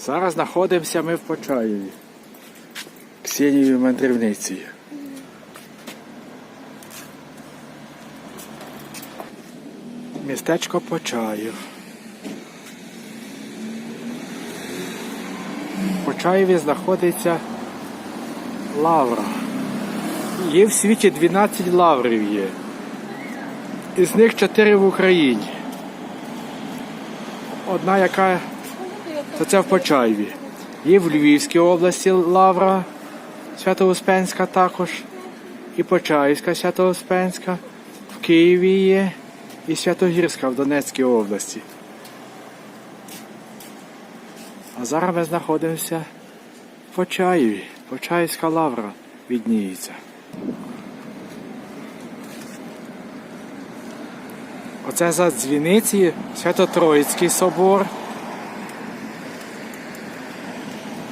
Зараз знаходимося ми в Почаєві. Ксенією мандрівницею. Містечко Почаїв. В Почаєві знаходиться лавра. Є в світі 12 лаврів є. Із них 4 в Україні. Одна, яка то це в Почаєві. Є в Львівській області лавра Свято-Успенська також. І Почаївська Свято-Успенська. В Києві є і Святогірська в Донецькій області. А зараз ми знаходимося в Почаєві. Почаївська лавра відніється. Оце за дзвіниці Свято-Троїцький собор.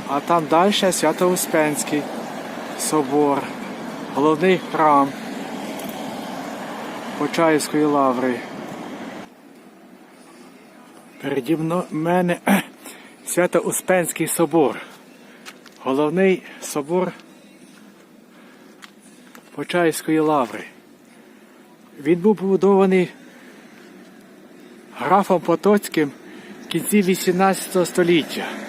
А там далі Свято-Успенський собор, головний храм Почаївської лаври. Переді мене Свято-Успенський собор. Головний собор Почаївської лаври. Він був побудований графом Потоцьким в кінці 18 століття.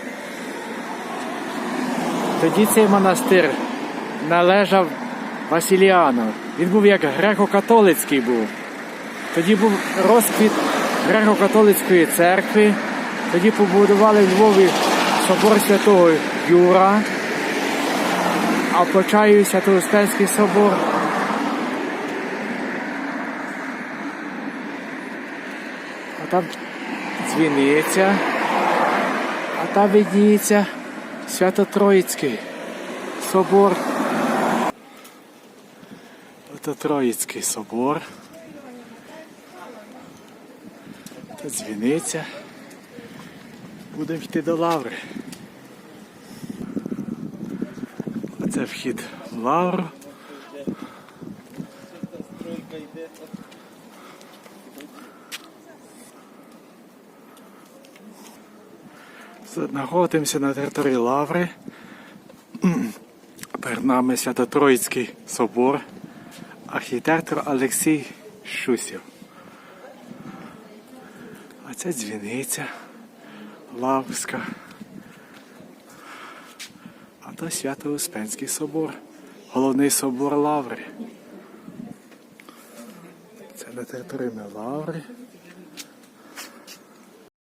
Тоді цей монастир належав Василіану. Він був як греко-католицький був. Тоді був розквіт греко-католицької церкви. Тоді побудували в Львові собор святого Юра, а в Почаєві собор. А там дзвіниця, а там видніється Свято-Троїцький собор. Ото Троїцький собор. Та дзвіниця. Будемо йти до лаври. Оце вхід в лавру. Знаходимося на території Лаври. Перед нами Свято-Троїцький собор, архітектор Олексій Шусів. А це дзвіниця Лаврська. А то Свято-Успенський собор, головний собор Лаври. Це на території Лаври.